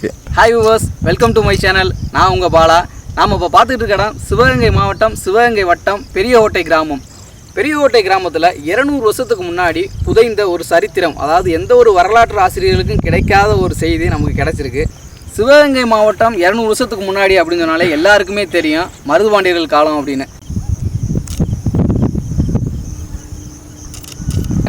இருக்குது hi viewers welcome to my channel நான் உங்கள் பாலா. நாம் இப்போ பார்த்துக்கிட்டு இருக்க இடம் சிவகங்கை மாவட்டம் சிவகங்கை வட்டம் பெரிய ஓட்டை கிராமம். பெரியகோட்டை கிராமத்தில் இருநூறு வருஷத்துக்கு முன்னாடி புதைந்த ஒரு சரித்திரம் அதாவது எந்த ஒரு வரலாற்று ஆசிரியர்களுக்கும் கிடைக்காத ஒரு செய்தி நமக்கு கிடச்சிருக்கு. சிவகங்கை மாவட்டம் இரநூறு வருஷத்துக்கு முன்னாடி அப்படின்னு சொன்னாலே எல்லாருக்குமே தெரியும். மருதுபாண்டியர்கள் காலம் அப்படின்னு.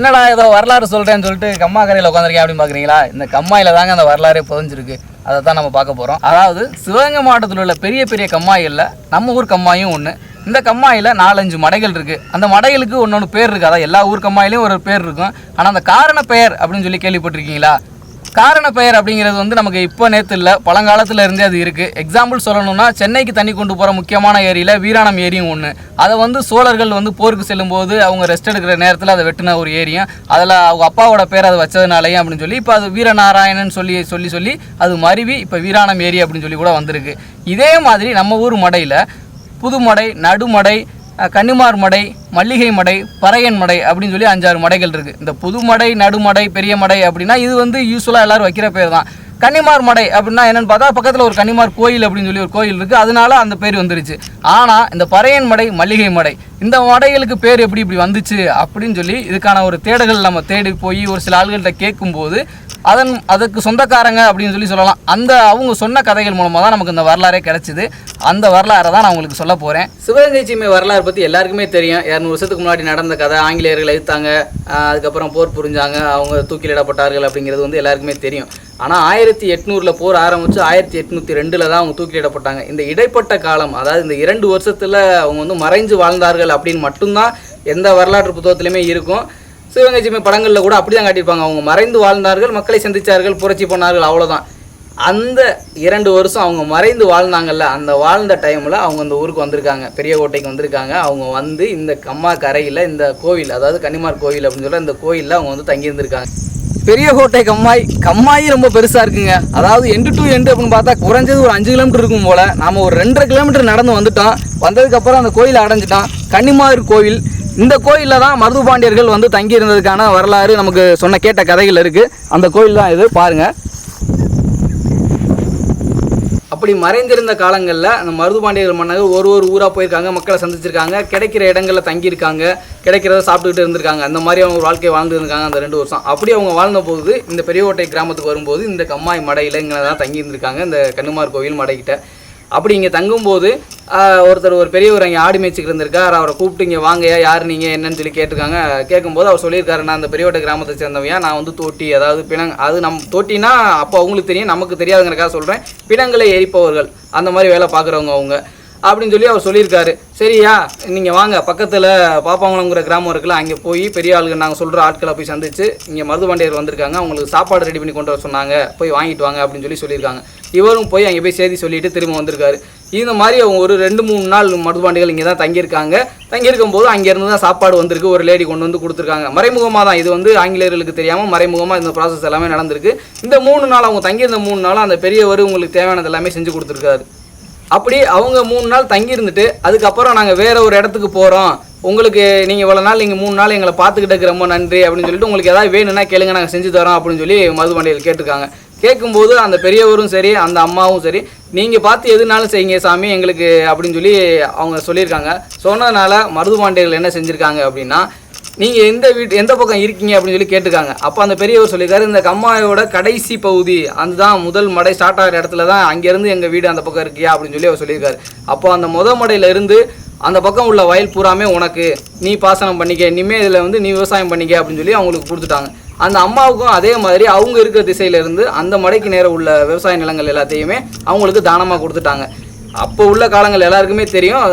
என்னடா ஏதோ வரலாறு சொல்கிறேன்னு சொல்லிட்டு கம்மா கரையில் உட்காந்துருக்கேன் அப்படின்னு பார்க்குறீங்களா இந்த கம்மாயில் தாங்க அந்த வரலாறே புதஞ்சிருக்கு. அதை தான் நம்ம பார்க்க போகிறோம் அதாவது சிவகங்கை மாவட்டத்தில் உள்ள பெரிய பெரிய கம்மாய்களில் நம்ம ஊர் கம்மாயும் ஒன்று இந்த கம்மாயில் நாலஞ்சு மடைகள் இருக்குது அந்த மடைகளுக்கு ஒன்று ஒன்று பேர் இருக்குது அதான் எல்லா ஊர் கம்மாயிலையும் ஒரு பேர் இருக்கும். ஆனால் அந்த காரண பெயர் அப்படின்னு சொல்லி கேள்விப்பட்டிருக்கீங்களா? காரண பெயர் அப்படிங்கிறது வந்து நமக்கு இப்போ நேற்று இல்லை பழங்காலத்தில் இருந்தே அது இருக்குது எக்ஸாம்பிள் சொல்லணும்னா சென்னைக்கு தண்ணி கொண்டு போகிற முக்கியமான ஏரியில் வீராணம் ஏரியும் ஒன்று அதை வந்து சோழர்கள் வந்து போருக்கு செல்லும்போது அவங்க ரெஸ்ட் எடுக்கிற நேரத்தில் அதை வெட்டின ஒரு ஏரியும். அதில் அவங்க அப்பாவோட பேர் அதை வச்சதுனாலையும் அப்படின்னு சொல்லி இப்போ அது வீரநாராயணன் சொல்லி சொல்லி சொல்லி அது மருவி இப்போ வீராணம் ஏரி அப்படின்னு சொல்லி கூட வந்திருக்கு. இதே மாதிரி நம்ம ஊர் மடையில் புதுமடை நடுமடை கன்னிமார் மடை மல்லிகை மடை பறையன் மடை அப்படின்னு சொல்லி அஞ்சாறு மடைகள் இருக்குது இந்த புதுமடை நடுமடை பெரிய மடை அப்படின்னா இது வந்து யூஸ்ஃபுல்லாக எல்லாரும் வைக்கிற பேர் தான். கன்னிமார் மடை அப்படின்னா என்னென்னு பார்த்தா பக்கத்தில் ஒரு கன்னிமார் கோயில் அப்படின்னு சொல்லி ஒரு கோயில் இருக்குது அதனால அந்த பேர் வந்துருச்சு. ஆனால் இந்த பறையன் மடை மல்லிகை மடை இந்த மடைகளுக்கு பேர் எப்படி இப்படி வந்துச்சு அப்படின்னு சொல்லி இதுக்கான ஒரு தேடுகள் நம்ம தேடி போய் ஒரு சில ஆள்கள்கிட்ட கேட்கும்போது அதன் அதுக்கு சொந்தக்காரங்க அப்படின்னு சொல்லி சொல்லலாம். அந்த அவங்க சொன்ன கதைகள் மூலமாக தான் நமக்கு இந்த வரலாறே கிடைச்சிது. அந்த வரலாறை தான் நான் உங்களுக்கு சொல்ல போகிறேன் சிவகங்கை சீமை வரலாறு பற்றி எல்லாருக்குமே தெரியும். இரநூறு வருஷத்துக்கு முன்னாடி நடந்த கதை ஆங்கிலேயர்கள் எதிர்த்தாங்க. அதுக்கப்புறம் போர் புரிஞ்சாங்க. அவங்க தூக்கிலிடப்பட்டார்கள் அப்படிங்கிறது வந்து எல்லாருக்குமே தெரியும். ஆனால் ஆயிரத்தி எட்நூறில் போர் ஆரம்பித்து ஆயிரத்தி எட்நூற்றி ரெண்டில் தான் அவங்க தூக்கிலிடப்பட்டாங்க. இந்த இடைப்பட்ட காலம் அதாவது இந்த இரண்டு வருஷத்தில் அவங்க வந்து மறைஞ்சு வாழ்ந்தார்கள் அப்படின்னு மட்டும்தான் எந்த வரலாற்று புத்தகத்துலையுமே இருக்கும். சிவகங்கை படங்களில் கூட அப்படி தான் காட்டியிருப்பாங்க. அவங்க மறைந்து வாழ்ந்தார்கள் மக்களை சந்தித்தார்கள் புரட்சி போனார்கள் அவ்வளோதான் அந்த இரண்டு வருஷம் அவங்க மறைந்து வாழ்ந்தாங்கல்ல அந்த வாழ்ந்த டைமில் அவங்க அந்த ஊருக்கு வந்திருக்காங்க பெரிய கோட்டைக்கு வந்திருக்காங்க. அவங்க வந்து இந்த கம்மா கரையில் இந்த கோவில் அதாவது கன்னிமார் கோவில் அப்படின்னு சொல்லி இந்த கோயிலில் அவங்க வந்து தங்கியிருந்திருக்காங்க. பெரிய கோட்டை கம்மாய் கம்மாயி ரொம்ப பெருசாக இருக்குங்க. அதாவது எண்டு டு எண்டு அப்படின்னு பார்த்தா குறைஞ்சது ஒரு அஞ்சு கிலோமீட்டர் இருக்கும் போல். நாம் ஒரு ரெண்டரை கிலோமீட்டர் நடந்து வந்துட்டோம். வந்ததுக்கப்புறம் அந்த கோயிலை அடைஞ்சிட்டோம். கன்னிமார் கோவில் இந்த கோயிலில் தான் மருதுபாண்டியர்கள் வந்து தங்கியிருந்ததுக்கான வரலாறு நமக்கு சொன்ன கேட்ட கதைகள் இருக்குது அந்த கோயில் தான் இது பாருங்கள் அப்படி மறைந்திருந்த காலங்களில் அந்த மருதுபாண்டியர்கள் மன்னர் ஒரு ஒரு ஊராக போயிருக்காங்க மக்களை சந்திச்சிருக்காங்க கிடைக்கிற இடங்களில் தங்கியிருக்காங்க கிடைக்கிறத சாப்பிட்டுக்கிட்டு இருந்திருக்காங்க. அந்த மாதிரி அவங்க வாழ்க்கை வாழ்ந்துருக்காங்க அந்த ரெண்டு வருஷம். அப்படி அவங்க வாழ்ந்த போது இந்த பெரியகோட்டை கிராமத்துக்கு வரும்போது இந்த கம்மாய் மடையில் இங்கே தான் தங்கியிருந்திருக்காங்க இந்த கண்ணுமார் கோவில் மடைக்கிட்ட. அப்படி இங்கே தங்கும்போது ஒருத்தர் ஒரு பெரியவர் அங்கே ஆடு மேய்ச்சிக்கிட்டு இருந்திருக்கார். அவரை கூப்பிட்டு இங்கே வாங்கயா யார் நீங்கள் என்னன்னு சொல்லி கேட்டிருக்காங்க. கேட்கும்போது அவர் சொல்லியிருக்காரு நான் அந்த பெரியவட்ட கிராமத்தை சேர்ந்தவையா நான் வந்து தோட்டி அதாவது பிணங் அது நம் தோட்டினா அப்போ அவங்களுக்கு தெரியும் நமக்கு தெரியாதுங்கிறக்காக சொல்கிறேன் பிணங்களை எரிப்பவர்கள் அந்த மாதிரி வேலை பார்க்குறவங்க அவங்க. அப்படின்னு சொல்லி அவர் சொல்லியிருக்காரு. சரியா நீங்கள் வாங்க பக்கத்தில் பாப்பாங்குளங்கிற கிராமம் இருக்குல்ல அங்கே போய் பெரிய ஆளுங்க நாங்கள் சொல்கிற ஆட்களை போய் சந்திச்சு இங்கே மருதுபாண்டியர் வந்திருக்காங்க அவங்களுக்கு சாப்பாடு ரெடி பண்ணி கொண்டு வர சொன்னாங்க போய் வாங்கிட்டு வாங்க அப்படின்னு சொல்லி சொல்லியிருக்காங்க. இவரும் போய் அங்கே போய் செய்தி சொல்லிட்டு திரும்ப வந்திருக்காரு. இந்த மாதிரி அவங்க ஒரு ரெண்டு மூணு நாள் மருதுபாண்டிகள் இங்கே தான் தங்கியிருக்காங்க. தங்கியிருக்கும் போது அங்கேருந்து தான் சாப்பாடு வந்திருக்கு ஒரு லேடி கொண்டு வந்து கொடுத்துருக்காங்க. மறைமுகமாக தான் இது வந்து ஆங்கிலேயர்களுக்கு தெரியாமல் மறைமுகமாக இந்த ப்ராசஸ் எல்லாமே நடந்திருக்கு. இந்த மூணு நாள் அவங்க தங்கியிருந்த மூணு நாள் அந்த பெரியவர் உங்களுக்கு தேவையானது எல்லாமே செஞ்சு கொடுத்துருக்காரு. அப்படி அவங்க மூணு நாள் தங்கியிருந்துட்டு அதுக்கப்புறம் நாங்கள் வேற ஒரு இடத்துக்கு போகிறோம் உங்களுக்கு நீங்கள் இவ்வளோ நாள் நீங்கள் மூணு நாள் எங்களை பார்த்துக்கிட்டக்கு ரொம்ப நன்றி அப்படின்னு சொல்லிட்டு உங்களுக்கு ஏதாவது வேணும்னா கேளுங்க நாங்கள் செஞ்சு தரோம் அப்படின்னு சொல்லி மதுபாண்டிகள் கேட்டிருக்காங்க. கேட்கும்போது அந்த பெரியவரும் சரி அந்த அம்மாவும் சரி நீங்கள் பார்த்து எதுனாலும் செய்யுங்க சாமி எங்களுக்கு அப்படின்னு சொல்லி அவங்க சொல்லியிருக்காங்க. சொன்னதுனால மருதுபாண்டியர்கள் என்ன செஞ்சுருக்காங்க அப்படின்னா நீங்கள் எந்த வீட்டு எந்த பக்கம் இருக்கீங்க அப்படின்னு சொல்லி கேட்டிருக்காங்க. அப்போ அந்த பெரியவர் சொல்லியிருக்காரு இந்த கம்மாயோட கடைசி பகுதி அதுதான் முதல் மடை ஸ்டார்ட் ஆகிற இடத்துல தான் அங்கேருந்து எங்கள் வீடு அந்த பக்கம் இருக்கியா அப்படின்னு சொல்லி அவர் சொல்லியிருக்காரு. அப்போ அந்த முத மடையிலேருந்து அந்த பக்கம் உள்ள வயல் பூராமே உனக்கு. நீ பாசனம் பண்ணிக்க இனிமேல் இதில் வந்து நீ விவசாயம் பண்ணிக்க அப்படின்னு சொல்லி அவங்களுக்கு கொடுத்துட்டாங்க. அந்த அம்மாவுக்கும் அதே மாதிரி அவங்க இருக்கிற திசையிலேருந்து அந்த மடைக்கு நேரம் உள்ள விவசாய நிலங்கள் எல்லாத்தையுமே அவங்களுக்கு தானமாக கொடுத்துட்டாங்க. அப்போ உள்ள காலங்கள் எல்லாருக்குமே தெரியும்.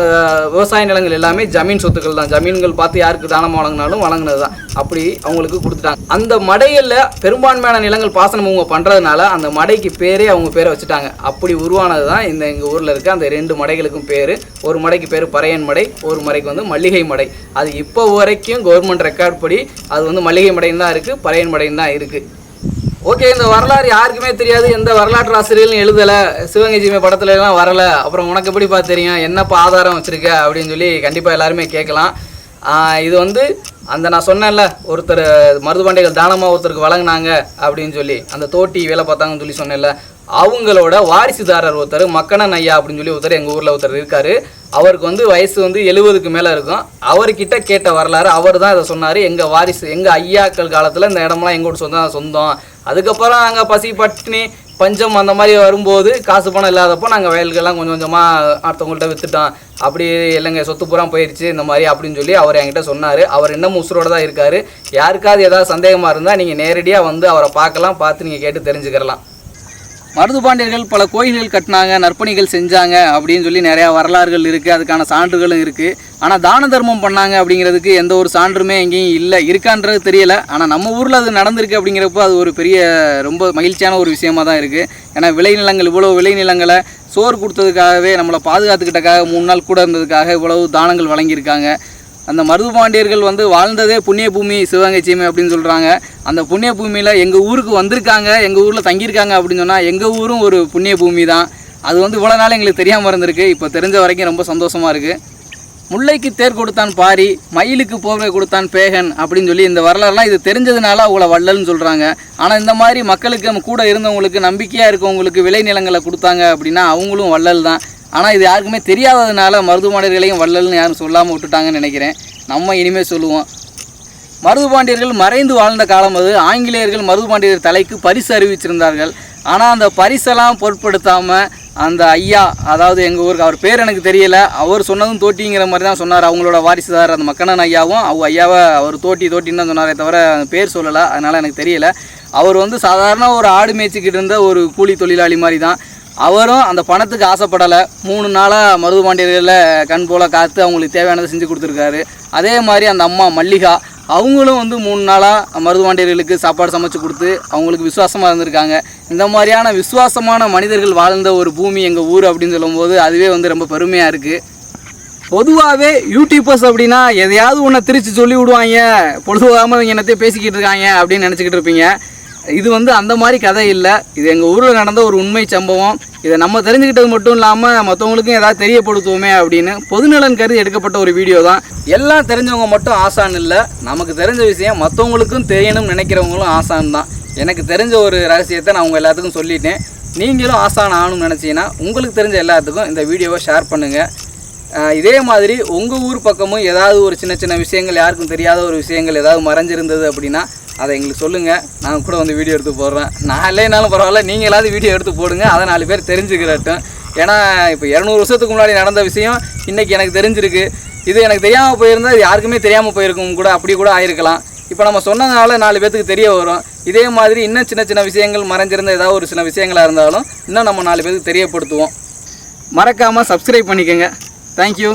விவசாய நிலங்கள் எல்லாமே ஜமீன் சொத்துக்கள் தான். ஜமீன்கள் பார்த்து யாருக்கு தானம் வழங்கினாலும் வழங்கினது தான். அப்படி அவங்களுக்கு கொடுத்துட்டாங்க. அந்த மடையில் பெரும்பான்மையான நிலங்கள் பாசனம் அவங்க பண்ணுறதுனால அந்த மடைக்கு பேரே அவங்க பேரை வச்சுட்டாங்க. அப்படி உருவானது தான் இந்த எங்கள் ஊரில் இருக்க அந்த ரெண்டு மடைகளுக்கும் பேர். ஒரு மடைக்கு பேர் பறையன் மடை ஒரு மடைக்கு வந்து மல்லிகை மடை. அது இப்போ வரைக்கும் கவர்மெண்ட் ரெக்கார்ட் படி அது வந்து மல்லிகை மடைன்னு தான் இருக்குது பறையன் மடைன்னு தான் இருக்குது ஓகே இந்த வரலாறு யாருக்குமே தெரியாது. எந்த வரலாற்று ஆசிரியர்களும் எழுதலை. சிவகங்கை ஜிமே படத்துல எல்லாம் வரல. அப்புறம் உனக்கு எப்படி பார்த்து தெரியும்? என்னப்பா ஆதாரம் வச்சிருக்க? அப்படின்னு சொல்லி கண்டிப்பாக எல்லாருமே கேட்கலாம். இது வந்து அந்த நான் சொன்னேன்ல ஒருத்தர் மருதுபாண்டிகள் தானமாக ஒருத்தருக்கு வழங்கினாங்க அப்படின்னு சொல்லி. அந்த தோட்டி வேலை பார்த்தாங்கன்னு சொல்லி சொன்னேன்ல. அவங்களோட வாரிசுதாரர் ஒருத்தர் மக்கணன் ஐயா அப்படின்னு சொல்லி ஒருத்தர் எங்கள் ஊரில் ஒருத்தர் இருக்கார். அவருக்கு வந்து வயசு வந்து எழுபதுக்கு மேலே இருக்கும். அவர்கிட்ட கேட்ட வரலாறு அவர் தான் இதை சொன்னார். எங்கள் வாரிசு எங்கள் ஐயாக்கள் காலத்தில் இந்த இடம்லாம் எங்களோட சொந்தம் சொந்தம். அதுக்கப்புறம் நாங்கள் பசி பட்டினி பஞ்சம் அந்த மாதிரி வரும்போது காசு பணம் இல்லாதப்போ நாங்கள் வயல்கள்லாம் கொஞ்சம் கொஞ்சமாக அடுத்தவங்கள்ட்ட விற்றுட்டோம் அப்படி இல்லைங்க சொத்து பூரா போயிடுச்சு இந்த மாதிரி அப்படின்னு சொல்லி அவர் என்கிட்ட சொன்னார். அவர் இன்னமும் உசுரோடு தான் இருக்கார். யாருக்காவது ஏதாவது சந்தேகமாக இருந்தால் நீங்கள் நேரடியாக வந்து அவரை பார்க்கலாம் பார்த்து நீங்கள் கேட்டு தெரிஞ்சுக்கிறலாம். மருதுபாண்டியர்கள் பல கோயில்கள் கட்டினாங்க நற்பணிகள் செஞ்சாங்க அப்படின்னு சொல்லி நிறையா வரலாறுகள் இருக்குது அதுக்கான சான்றுகளும் இருக்குது ஆனால் தான தர்மம் பண்ணாங்க அப்படிங்கிறதுக்கு எந்த ஒரு சான்றுமே எங்கேயும் இல்லை. இருக்கான்றது தெரியல. ஆனால் நம்ம ஊரில் அது நடந்திருக்கு அப்படிங்கிறப்போ அது ஒரு பெரிய ரொம்ப மகிழ்ச்சியான ஒரு விஷயமா தான் இருக்குது ஏன்னா விளைநிலங்கள் இவ்வளோ விளைநிலங்களை சோறு கொடுத்ததுக்காகவே நம்மளை பாதுகாத்துக்கிட்டக்காக மூணு நாள் கூட இருந்ததுக்காக இவ்வளவு தானங்கள் வழங்கியிருக்காங்க. அந்த மருது பாண்டியர்கள் வந்து வாழ்ந்ததே புண்ணிய பூமி சிவகங்கை சீமை அப்படின்னு சொல்கிறாங்க அந்த புண்ணிய பூமியில் எங்கள் ஊருக்கு வந்திருக்காங்க எங்கள் ஊரில் தங்கியிருக்காங்க அப்படின்னு சொன்னால் எங்கள் ஊரும் ஒரு புண்ணிய பூமி தான். அது வந்து இவ்வளோ நாள் எங்களுக்கு தெரியாமல் இருந்திருக்கு. இப்போ தெரிஞ்ச வரைக்கும் ரொம்ப சந்தோஷமாக இருக்குது முல்லைக்கு தேர் கொடுத்தான் பாரி மயிலுக்கு போர்வை கொடுத்தான் பேகன் அப்படின்னு சொல்லி இந்த வரலாறுலாம் இது தெரிஞ்சதுனால அவங்கள வள்ளல்னு சொல்கிறாங்க ஆனால் இந்த மாதிரி மக்களுக்கு நம்ம கூட இருந்தவங்களுக்கு நம்பிக்கையாக இருக்கவங்களுக்கு விளைநிலங்களை கொடுத்தாங்க அப்படின்னா அவங்களும் வள்ளல் தான். ஆனால் இது யாருக்குமே தெரியாததுனால மருதுபாண்டியர்களையும் வள்ளல்னு யாரும் சொல்லாமல் விட்டுட்டாங்கன்னு நினைக்கிறேன். நம்ம இனிமேல் சொல்லுவோம். மருதுபாண்டியர்கள் மறைந்து வாழ்ந்த காலம் அது. ஆங்கிலேயர்கள் மருதுபாண்டியர் தலைக்கு பரிசு அறிவிச்சிருந்தார்கள். ஆனால் அந்த பரிசெல்லாம் பொருட்படுத்தாமல் அந்த ஐயா அதாவது எங்கள் ஊருக்கு அவர் பேர் எனக்கு தெரியல. அவர் சொன்னதும் தோட்டிங்கிற மாதிரி தான் சொன்னார். அவங்களோட வாரிசுதார் அந்த மக்கணன் ஐயாவும். அவங்க ஐயாவை அவர் தோட்டி தோட்டின்னு தான் சொன்னாரே தவிர பேர் சொல்லலை. அதனால் எனக்கு தெரியல. அவர் வந்து சாதாரண ஒரு ஆடு மேய்ச்சிக்கிட்டு இருந்த ஒரு கூலி தொழிலாளி மாதிரி தான். அவரும் அந்த பணத்துக்கு ஆசைப்படலை. மூணு நாளாக மருதுபாண்டியர்களில் கண் போல காத்து அவங்களுக்கு தேவையானதை செஞ்சு கொடுத்துருக்காரு. அதே மாதிரி அந்த அம்மா மல்லிகா அவங்களும் வந்து மூணு நாளாக மருதுவாண்டியர்களுக்கு சாப்பாடு சமைச்சு கொடுத்து அவங்களுக்கு விசுவாசமாக இருந்திருக்காங்க. இந்த மாதிரியான விசுவாசமான மனிதர்கள் வாழ்ந்த ஒரு பூமி எங்கள் ஊர் அப்படின்னு சொல்லும்போது அதுவே வந்து ரொம்ப பெருமையாக இருக்குது பொதுவாகவே யூடியூபர்ஸ் அப்படின்னா எதையாவது ஒன்றை திரிச்சு சொல்லி விடுவாங்க பொழுதுவாகாமல் என்னத்தையும் பேசிக்கிட்டு இருக்காங்க அப்படின்னு நினச்சிக்கிட்டு இருப்பீங்க. இது வந்து அந்த மாதிரி கதை இல்லை. இது எங்கள் ஊரில் நடந்த ஒரு உண்மை சம்பவம். இதை நம்ம தெரிஞ்சுக்கிட்டது மட்டும் இல்லாமல் மற்றவங்களுக்கும் ஏதாவது தெரியப்படுத்துவோமே அப்படின்னு பொதுநலன் கருதி எடுக்கப்பட்ட ஒரு வீடியோ தான். எல்லாம் தெரிஞ்சவங்க மட்டும் ஆசான் இல்லை. நமக்கு தெரிஞ்ச விஷயம் மற்றவங்களுக்கும் தெரியணும்னு நினைக்கிறவங்களும் ஆசான் தான். எனக்கு தெரிஞ்ச ஒரு ரகசியத்தை நான் உங்கள் எல்லாத்துக்கும் சொல்லிட்டேன். நீங்களும் ஆசான் ஆகணும்னு நினச்சிங்கன்னா உங்களுக்கு தெரிஞ்ச எல்லாத்துக்கும் இந்த வீடியோவை ஷேர் பண்ணுங்கள் இதே மாதிரி உங்கள் ஊர் பக்கமும் ஏதாவது ஒரு சின்ன சின்ன விஷயங்கள் யாருக்கும் தெரியாத ஒரு விஷயங்கள் ஏதாவது மறைஞ்சிருந்தது அப்படின்னா அதை எங்களுக்கு சொல்லுங்கள் நான் கூட வந்து வீடியோ எடுத்து போடுறேன். நான் இல்லைனாலும் பரவாயில்ல நீங்கள் வீடியோ எடுத்து போடுங்க. அதை நாலு பேர் தெரிஞ்சுக்கிறட்டும். ஏன்னா இப்போ இரநூறு வருஷத்துக்கு முன்னாடி நடந்த விஷயம் இன்றைக்கி எனக்கு தெரிஞ்சிருக்கு. இது எனக்கு தெரியாமல் போயிருந்தால் இது யாருக்குமே தெரியாமல் போயிருக்கும் கூட அப்படி கூட ஆயிருக்கலாம். இப்போ நம்ம சொன்னதுனால நாலு பேத்துக்கு தெரிய வரும். இதே மாதிரி இன்னும் சின்ன சின்ன விஷயங்கள் மறைஞ்சிருந்த ஏதாவது ஒரு சில விஷயங்களாக இருந்தாலும் இன்னும் நம்ம நாலு பேருக்கு தெரியப்படுத்துவோம். மறக்காமல் சப்ஸ்கிரைப் பண்ணிக்கோங்க. தேங்க்யூ